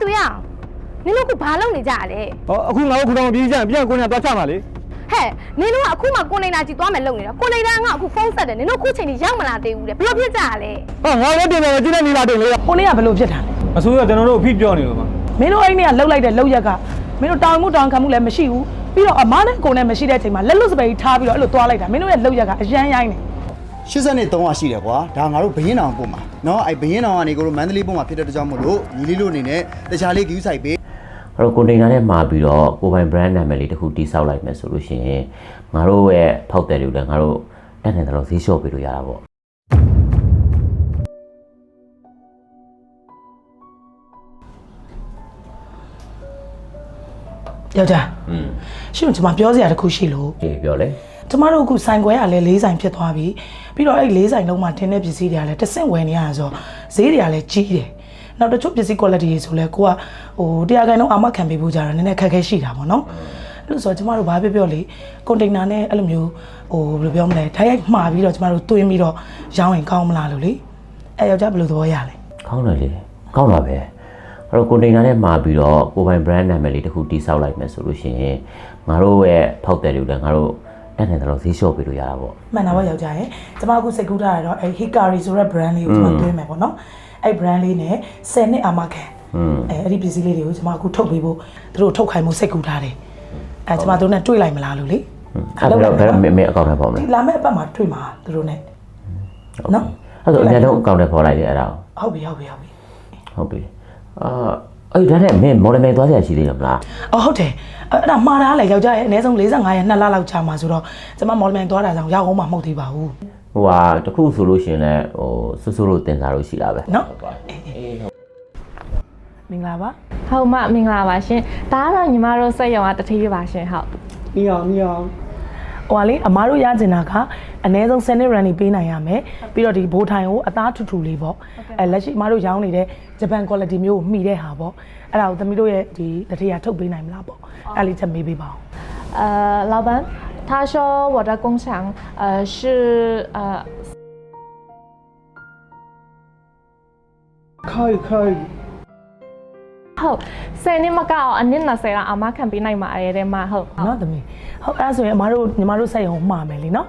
သူရအောင်နင်တို့ကဘာလုပ်နေကြရလဲဟောအခုငါတို့ခုတော့ပြေးကြရင်ပြန်ကိုနေတော့ချမှာလေဟဲ့နင်တို့ကအခုမှကိုနေနာကြည့်သွားမယ်လုပ်နေတာကိုနေနာကအခုဖုန်းဆက်တယ်နင်တို့ခုချိန်ကြီးရောက်မလာသေးဘူးတဲ့ဘယ်လိုဖြစ်ကြရလဲဟာငါလည်းတင်တယ်ကျင်းနေနေတာတင်လေဟိုနေ့ကဘယ်လိုဖြစ်တာလဲအစိုးရကျွန်တော်တို့အဖိပြောနေလို့ပါမင်းတို့အဲ့ဒီနေ့ကလှုပ်လိုက်တဲ့လှုပ်ရက်ကမင်းတို့တောင်းမှုတောင်းခံမှုလည်းမရှိဘူးပြီးတော့အမားနဲ့ကိုနဲ့မရှိတဲ့အချိန်မှာလက်လွတ်စပယ်ကြီးထားပြီးတော့အဲ့လိုသွားလိုက်တာမင်းတို့ရဲ့လှုပ်ရက်ကအရန်ရိုင်းနေ 83ကရှိတယ်ကွာဒါငါတို့ဘရင်တောင်ပို့မှာเนาะအဲ့ဘရင်တောင်ကနေကိုတို့မန္တလေးပို့မှာဖြစ်တဲ့အတွက်ကြောင့်မို့လို့ညီလေးတို့အနေနဲ့တခြားလေး view site ပေး အဲ့တော့ကွန်တိန်နာနဲ့မှာပြီးတော့ကိုပိုင် brand နာမည်လေးတစ်ခုတိစောက်လိုက်မယ်ဆိုလို့ရှိရင်ငါတို့ရဲ့ဖောက်တယ်တွေလည်းငါတို့တက်နေတယ်လို့ဈေးလျှော့ပေးလို့ရတာပေါ့ ယောက်ျား อืม ရှင်ကျွန်မပြောစရာတစ်ခုရှိလို့ ဒီပြောလေ ကျမတို့အခုဆိုင်ခွဲကလည်းလေးဆိုင်ဖြစ်သွားပြီပြီးတော့အဲ့လေးဆိုင်လုံးမှာထင်းတဲ့ပစ္စည်းတွေကလည်းတစ်ဆင့်ဝယ်နေရတာဆိုတော့ဈေးတွေကလည်းကြီးတယ်နောက်တချို့ပစ္စည်း quality တွေဆိုလဲကိုကဟိုတရားခိုင်တော့အာမခံပေးဖို့ကြတာနည်းနည်းခက်ခဲရှိတာပေါ့နော်အဲ့လိုဆိုတော့ကျမတို့ဘာပြောပြောလေကွန်တိန်နာနဲ့အဲ့လိုမျိုးဟိုဘယ်လိုပြောမလဲထိုင်ရိုက်မှာပြီးတော့ကျမတို့တွင်းပြီးတော့ရောင်းရင်ကောင်းမလားလို့လေအဲ့ယောက်ျားဘယ်လိုသဘောရလဲကောင်းတယ်လေကောင်းတာပဲအဲ့တော့ကွန်တိန်နာနဲ့မှာပြီးတော့ကိုပိုင် brand နာမည်လေးတစ်ခုတိစောက်လိုက်မယ်ဆိုလို့ရှိရင်ငါတို့ရဲ့ဖောက်တယ်တွေလည်းငါတို့ တက်နေတယ်လို့ဈေးလျှော့ပေးလို့ရတာပေါ့မှန်တာပါယောက်ျားရဲ့ကျမအခုစိတ်ကူးထားရတော့အဲ Hikari ဆိုတဲ့ brand လေးကိုကျမသွင်းမယ်ပေါ့နော်အဲ့ brand လေးနဲ့10နှစ်အာမခံอืมအဲအဲ့ဒီပစ္စည်းလေးတွေကိုကျမအခုထုတ်ပေးဖို့သူတို့ထုတ်ခိုင်းမှုစိတ်ကူးထားတယ်အဲကျမတို့နဲ့တွေ့လိုက်မလားလို့လေအဲ့တော့ဘယ်တော့မေအကောင့်ထဲပေါ့မလဲဒီလာမယ့်အပတ်မှာတွေ့မှာသူတို့နဲ့နော်အဲ့တော့အများဆုံးအကောင့်ထဲပေါ်လိုက်တယ်အဲ့ဒါဟုတ်ပြီဟုတ်ပြီဟုတ်ပြီဟုတ်ပြီအာ အဲ့ဒါနဲ့မင်းမော်ဒယ်မယ်သွားစရာရှိသေးတယ်မလားအော်ဟုတ်တယ်အဲ့အဲ့ဒါမှားတာလေယောက်ျားရဲ့အနည်းဆုံး45ရက်2လလောက်ကြာမှာဆိုတော့ကျမမော်လမြိုင်သွားတာကြောင့်ရောက်အောင်မှမဟုတ်သေးပါဘူးဟိုဟာတခုဆိုလို့ရှိရင်လည်းဟိုဆွဆွလို့တင်စားလို့ရှိတာပဲနော်မင်္ဂလာပါဟုတ်မမင်္ဂလာပါရှင်ဒါကတော့ညီမတို့စက်ရုံကတထေးပါရှင်ဟုတ် ဟိုဟာလေအမားတို့ရကျင်တာကအနည်းဆုံး10နှစ် run ပေးနိုင်ရမယ်ပြီးတော့ဒီဘိုးထိုင်ကိုအသားထူထူလေးပေါ့အဲလက်ရှိအမားတို့ရောင်းနေတဲ့ဂျပန် quality မျိုးကိုမှီတဲ့ဟာပေါ့အဲ့ဒါကိုသမီးတို့ရဲ့ဒီလက်ထရထုတ်ပေးနိုင်မလားပေါ့အဲ့ဒါလေးချက်မေးပေးပါဦး 呃老板他说我的工厂呃是呃 ဟုတ်ဆယ်နှစ်မကတော့အနည်း20လောက်အမခံပေးနိုင်ပါတယ်တဲ့မဟုတ်နော်သမီးဟုတ်အဲ့ဒါဆိုရင်အမားတို့ညီမတို့စက်ရုံမှာမယ်လीနော်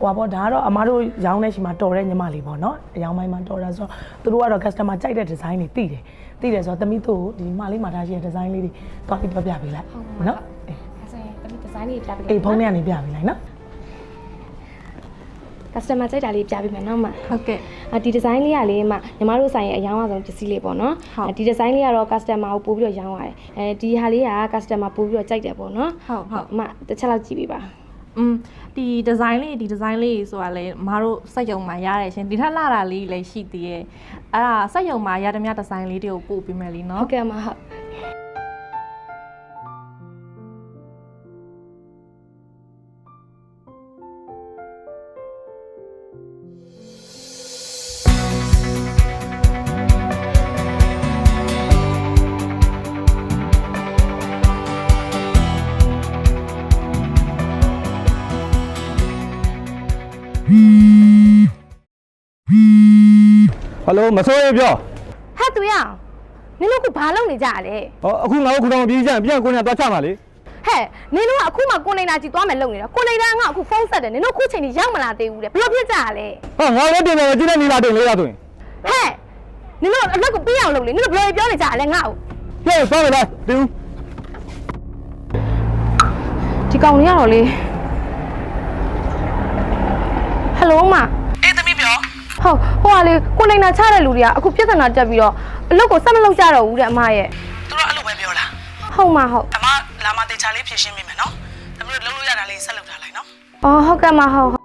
ဟိုပါပေါ့ဒါကတော့အမားတို့ရောင်းတဲ့ရှိမှာတော်တဲ့ညီမလေးပေါ့နော်အရောင်းပိုင်းမှာတော်တာဆိုတော့သူတို့ကတော့ customer ကြိုက်တဲ့ design တွေသိတယ်သိတယ်ဆိုတော့သမီးတို့ဒီမလေးမှာထားရှိတဲ့ design လေးတွေတွားပြီးပြပြပေးလိုက်နော်အေးဆိုရင်တမီးဒီဇိုင်းလေးပြပေးအေးဖုန်းထဲကနေပြပေးလိုက်နော် customer ကြိုက်တာလေးပြပေးမယ်နော်မဟုတ်ကဲ့အဒီဒီဇိုင်းလေးကလေးမှညီမတို့ဆိုင်ရဲ့အယောင်းအဆုံးပစ္စည်းလေးပေါ့နော်ဟုတ်အဒီဒီဇိုင်းလေးကတော့ customer ကိုပို့ပြီးတော့ရောင်းရတယ်အဲဒီဟာလေးက customer ပို့ပြီးတော့ကြိုက်တယ်ပေါ့နော်ဟုတ်ဟုတ်အမတစ်ချက်လောက်ကြည့်ပေးပါอืมဒီဒီဇိုင်းလေးဒီဒီဇိုင်းလေးဆိုတာလေမတို့စက်ရုံမှာရတယ်ရှင်ဒီထက်လာတာလေးလည်းရှိသေးရဲ့အဲ့ဒါစက်ရုံမှာရတဲ့မြဒီဇိုင်းလေးတွေကိုပို့ပေးမယ်လीဟုနော်တ်ကဲ့အမဟုတ် ဟယ်လိုမစိုးရပြောဟဲ့သူရအောင်နင်တို့ကဘာလုပ်နေကြရလဲဟောအခုငါတို့ခုတော့ပြေးကြရင်ပြန်ကိုနေတော့ချမှာလေဟဲ့နင်တို့ကအခုမှကိုနေနာကြည့်သွားမယ်လုပ်နေတာကိုနေနာကအခုဖုန်းဆက်တယ်နင်တို့ခုချိန်ကြီးရောက်မလာသေးဘူးတဲ့ဘယ်လိုဖြစ်ကြရလဲဟာငါလည်းတင်တယ်ကျင်းနေနေတာတင်လေရဆိုရင်ဟဲ့နင်တို့အလုပ်ကိုပြီးအောင်လုပ်လေနင်တို့ဘယ်လိုပြောနေကြရလဲငါ့ကိုကဲသွားမယ်လားတင်ဦးဒီကောင်လေးကတော့လေဟယ်လိုမအေးသမီးပြော ဟုတ်ဟိုကလေကိုနေနာချတဲ့လူတွေကအခုပြဿနာတက်ပြီးတော့အလုပ်ကိုဆက်မလုပ်ကြတော့ဘူးတဲ့အမရဲ့သူတို့အဲ့လိုပဲပြောလားဟုတ်မဟုတ်အမလာမတေချာလေးဖြည့်ရှင်းပေးမယ်နော်သမီးတို့လုံးလို့ရတာလေးဆက်လုပ်ထားလိုက်နော်အော်ဟုတ်ကဲ့မဟုတ်ဟုတ်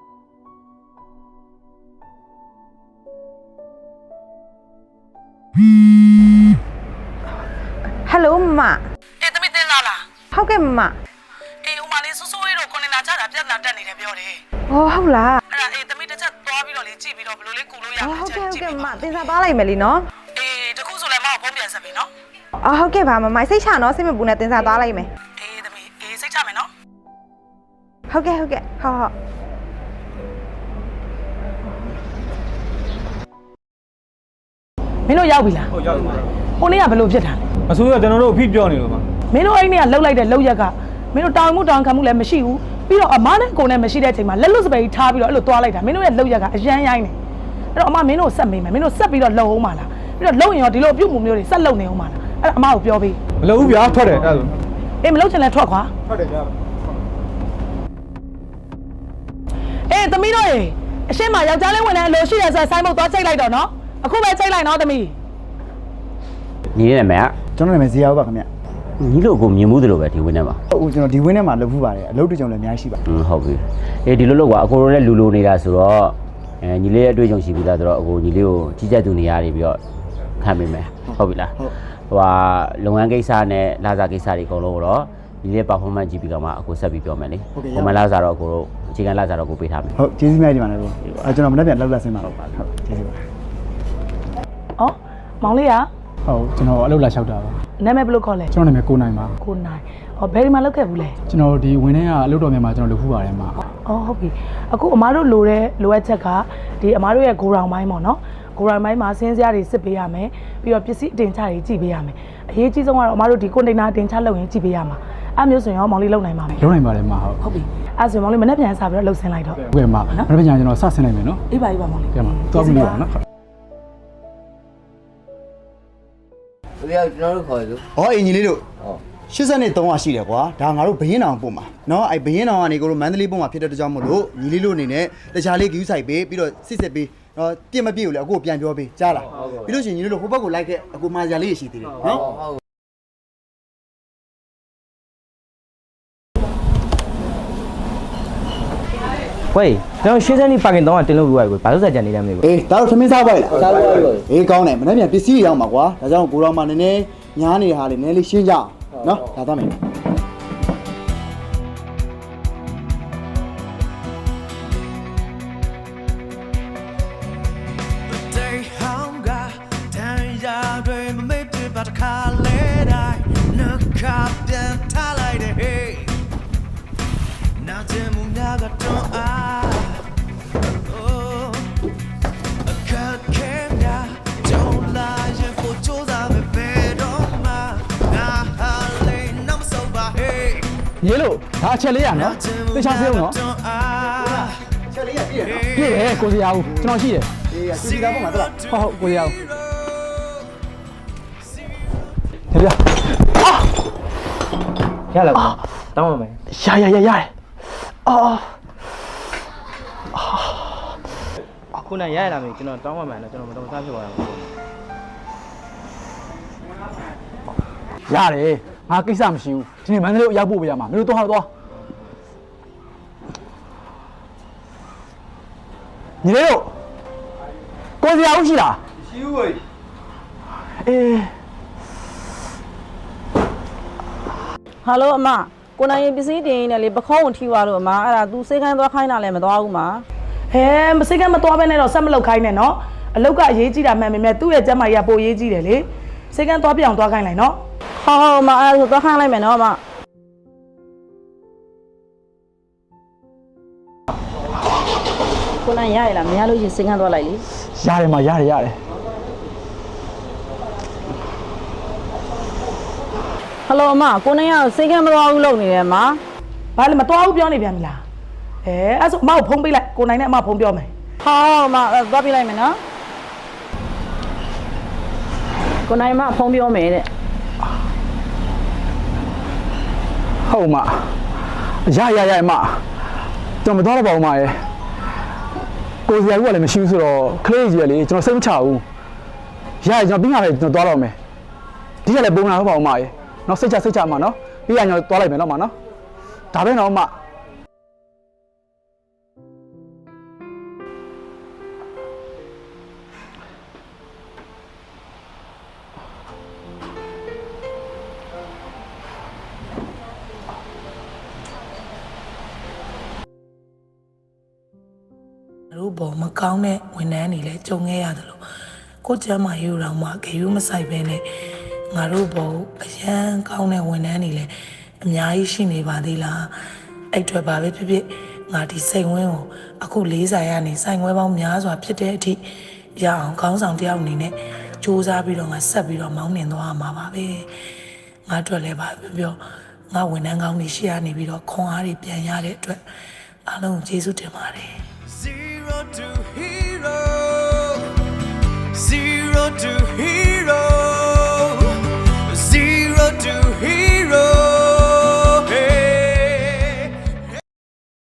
ဟယ်လိုမမအေးသမီးတင်လာလားဟုတ်ကဲ့မမအေးဟိုမလေးစိုးစိုးလေးတို့ကိုနေနာချတာပြဿနာတက်နေတယ်ပြောတယ်ဟောဟုတ်လား ကြည့်ပြီးတော့ဘယ်လိုလေးကူလို့ရဟော哦မလဲဟုတ်ချက်ကဲ့ဟုတ်ကြည့်ကဲ့ပြီးမပါတင်စားသွားလိုက်မယ်လीနော်အေးတခုဆိုလည်းမအောင်ဖုန်းပြန်ဆက်ပြီနော်အော်ဟုတ်ကဲ့ပါမမစိတ်ချနော်စိတ်မပူနဲ့တင်စားသွားလိုက်မယ်အေးသမီးအေးစိတ်ချမယ်နော်ဟုတ်ကဲ့ဟုတ်ကဲ့ဟုတ်ဟုတ်မင်းတို့ရောက်ပြီလားဟုတ်ရောက်ပြီဟိုနေ့ကဘယ်လိုဖြစ်တာလဲအစိုးရကျွန်တော်တို့အဖိပြောနေလို့ပါမင်းတို့အဲ့ဒီကလှုပ်လိုက်တဲ့လှုပ်ရက်ကမင်းတို့တောင်းမှုတောင်းခံမှုလည်းမရှိဘူး ပြီးတော့အမားနဲ့ကိုယ်နဲ့မရှိတဲ့အချိန်မှာလက်လွတ်စပယ်ကြီးထားပြီးတော့အဲ့လိုသွားလိုက်တာမင်းတို့ရဲ့လှုပ်ရက်ကအရန်ရိုင်းနေအဲ့တော့အမမင်းတို့ဆက်မေးမယ်မင်းတို့ဆက်ပြီးတော့လှုပ်အောင်ပါလားပြီးတော့လှုပ်ရင်ရောဒီလိုအပြုတ်မှုမျိုးတွေဆက်လှုပ်နေအောင်ပါလားအဲ့တော့အမကိုပြောပေးမလုပ်ဘူးဗျာထွက်တယ်အဲ့ဒါဆိုအေးမလှုပ်ချင်လဲထွက်ခွာထွက်တယ်ဗျာအေးသမီးတို့ရေအရှင်းမယောက်ျားလေးဝင်တဲ့အလိုရှိရဆိုဆိုင်းမုတ်သွားချိန်လိုက်တော့နော်အခုပဲချိန်လိုက်နော်သမီးညီလေးနာမည်ကကျွန်တော်နာမည်ဇေယောပါခင်ဗျ ညီလို့ကိုမြင်မှုတယ်လို့ပဲဒီဝင်းထဲမှာဟုတ်ကျွန်တော်ဒီဝင်းထဲမှာလုပ်ဖူးပါတယ်အလုပ်တူကြုံလည်းအများကြီးရှိပါอืมဟုတ်ပြီအေးဒီလိုလို့ကွာအကိုတို့လည်းလူလူနေတာဆိုတော့အဲညီလေးရဲ့အတွေ့အကြုံရှိပြီးသားဆိုတော့အကိုညီလေးကိုကြီးကြပ်သူနေရာနေပြီးတော့ခံပေးမယ်ဟုတ်ပြီလားဟုတ်ဟိုဟာလုပ်ငန်းကိစ္စနဲ့လာစားကိစ္စတွေအကုန်လုံးတော့ညီလေး performance ကြည့်ပြီးတော့မှအကိုဆက်ပြီးပြောမယ်လေဟိုမှာလာစားတော့အကိုတို့အခြေခံလာစားတော့ကိုပေးထားမယ်ဟုတ်ကျေးဇူးများကြီးပါနဲ့လို့အဲကျွန်တော်မနေ့ပြန်လောက်လက်ဆင်းပါဟုတ်ပါဟုတ်ကျေးဇူးပါဩမောင်လေးက ဟုတ်ကျွန်တော်အလုပ်လာလျှောက်တာပါနာမည်ဘယ်လိုခေါ်လဲကျွန်တော်နာမည်ကိုနိုင်ပါကိုနိုင်ဩဘယ်ဒီမှာလောက်ခဲ့ဘူးလဲကျွန်တော်ဒီဝင်းထဲကအလုပ်တော်မြန်မာကျွန်တော်လုပ်ဖူးပါတယ်မှာ။အော်ဟုတ်ပြီ။အခုအမားတို့လိုတဲ့လိုအပ်ချက်ကဒီအမားတို့ရဲ့ဂိုရောင်ပိုင်းပေါ့နော်။ဂိုရောင်ပိုင်းမှာစင်းစရာတွေစစ်ပေးရမယ်။ပြီးတော့ပစ္စည်းအတင်ချတွေကြည့်ပေးရမယ်။အရေးကြီးဆုံးကတော့အမားတို့ဒီကွန်တိန်နာအတင်ချလုပ်ရင်ကြည့်ပေးရမှာ။အဲ့မျိုးဆိုရင်ရောမောင်လေးလုံနိုင်ပါမယ်လုပ်နိုင်ပါတယ်မှာဟုတ်။ဟုတ်ပြီ။အဲ့ဆိုရင်မောင်လေးမနေ့ပြန်စားပြီးတော့လှုပ်ဆင်းလိုက်တော့ဟုတ်ကဲ့မှာမနေ့ပြန်ကျွန်တော်စဆင်းနိုင်မယ်နော်။အေးပါအေးပါမောင်လေးကဲမှာသွားပြီးလို့ပါနော် ဘယ်ရောက်ကျွန်တော်တို့ခေါ်လို့ ဟောအင်ကြီးလေးတို့83ကရှိတယ်ကွာဒါငါတို့ဘရင်အောင်ပို့မှာเนาะအဲဘရင်အောင်ကနေကိုတို့မန္တလေးပို့မှာဖြစ်တဲ့တကြောင်မို့လို့ညီလေးတို့အနေနဲ့တခြားလေးဂယူးဆိုင်ပေးပြီးတော့စစ်စစ်ပေးเนาะပြစ်မပြည့်ကိုလည်းအခုပြန်ပြောပေးကြားလားပြီးလို့ရှိရင်ညီလေးတို့ဟိုဘက်ကိုလိုက်ခဲ့အခုမာဂျာလေးရှိသေးတယ်เนาะ ဟု ဝေးကျွန်တော်ရှေ့စက်နီပါကင်တောင်းကတင်လို့ပြီးသွားပြီဘာလို့ဆက်ကြံနေလဲမသိဘူးအေးဒါတော့သမင်းစားပါလိုက်လားစားလို့ပါလို့အေးကောင်းတယ်မနေ့ပြန်ပစ္စည်းတွေရောက်မှာကွာဒါကြောင့်ကိုတော်မှနည်းနည်းညားနေတာလေးနည်းနည်းလေးရှင်းကြအောင်နော်ဒါသွားမယ်တခါလဲတိုင်းနှခါ ရေးလို့ဒါအချက်လေးရနော်သိချောင်းစေးအောင်နော်အာချက်လေးရပြည့်ရနော်ပြည့်တယ်ကိုစရာဦးကျွန်တော်ရှိတယ်အေးစီစီကပုံမှာတော့ဟုတ်ဟုတ်ကိုစရာဦးတပြရလာကွာတောင်းပါမယ်ရရရရတယ်အော်ခုနရရလာမယ်ကျွန်တော်တောင်းပါမယ်နော်ကျွန်တော်မတော်စားဖြစ်သွားတာပေါ့ရတယ် ငါကိစ္စမရှိဘူးဒီနေ့မန္တလေးကိုရောက်ဖို့ပြရမှာမင်းတို့တော့ဟာတော့ညီလေးတို့ကိုစရာဦးရှိလားရှိဦးဝေးအေးဟာလိုအမကိုနိုင်ရင်ပစ္စည်းတင်ရင်းနဲ့လေပခေါင်းကိုထိသွားလို့အမအဲ့ဒါ तू စိတ်ခိုင်းသွားခိုင်းတာလည်းမသွားဘူးမဟဲမစိတ်ကမသွားဘဲနဲ့တော့ဆက်မလုပ်ခိုင်းနဲ့နော်။အလုတ်ကအရေးကြီးတာမှန်ပေမဲ့သူ့ရဲ့ကျမ်းမာရေးကပိုအရေးကြီးတယ်လေ။စိတ်ကသွားပြောင်းသွားခိုင်းလိုက်နော် ဟောဟောအမအဲ့ဒါဆိုသွားခိုင်းလိုက်မယ်နော်အမကိုနိုင်ရရလားမရလို့ရှရင်စိတ်ကသွားလိုက်လေရတယ်မရတယ်ရတယ်ဟယ်လိုအမကိုနိုင်ကစိတ်ကမသွားဘူးလုပ်နေတယ်အမ။ဘာလဲမသွားဘူးပြောနေပြန်ပြီလား။အဲအဲ့ဆိုအမကိုဖုန်းပေးလိုက်ကိုနိုင်နဲ့အမဖုန်းပြောမယ်ဟောအမအဲ့သွားပြလိုက်မယ်နော်ကိုနိုင်မဖုန်းပြောမယ်တဲ့ ဟုတ်မရရရမကျွန်တော်မတော်တော့ပါဘူးမရဲ့ကိုစရာကလည်းမရှိဘူးဆိုတော့ခလေးကြီးကလေကျွန်တော်စိတ်မချဘူးရရကျွန်တော်ပြီးမှပဲကျွန်တော်သွားတော့မယ်ဒီကလည်းပုံလာတော့ပါဦးမရဲ့နော်စိတ်ချစိတ်ချမနော်ပြီးရကျွန်တော်သွားလိုက်မယ်နော်မနော်ဒါပဲနော်မ။ ကောင်းတဲ့ဝန်ထမ်းတွေလည်းကြုံခဲ့ရတယ်လို့ကိုကျမ်းမာရေးတော်မှာဂရုမစိုက်ပဲနဲ့ငါတို့ဘောအရန်ကောင်းတဲ့ဝန်ထမ်းတွေလည်းအများကြီးရှိနေပါသေးလား။အဲ့အတွက်ပါပဲဖြစ်ဖြစ်ငါဒီစိတ်ဝင်းကိုအခုလေးစားရနေစိုင်ဝဲပေါင်းများစွာဖြစ်တဲ့အထိရအောင်ခေါင်းဆောင်တယောက်အနေနဲ့စူးစမ်းပြီးတော့ငါဆက်ပြီးတော့မောင်းနှင်သွားမှာပါပဲငါအတွက်လည်းပါပြောပြောငါဝန်ထမ်းကောင်းတွေရှေ့ကနေပြီးတော့ခွန်အားတွေပြန်ရတဲ့အတွက်အားလုံးကိုကျေးဇူးတင်ပါတယ် Zero to hero. Zero to hero.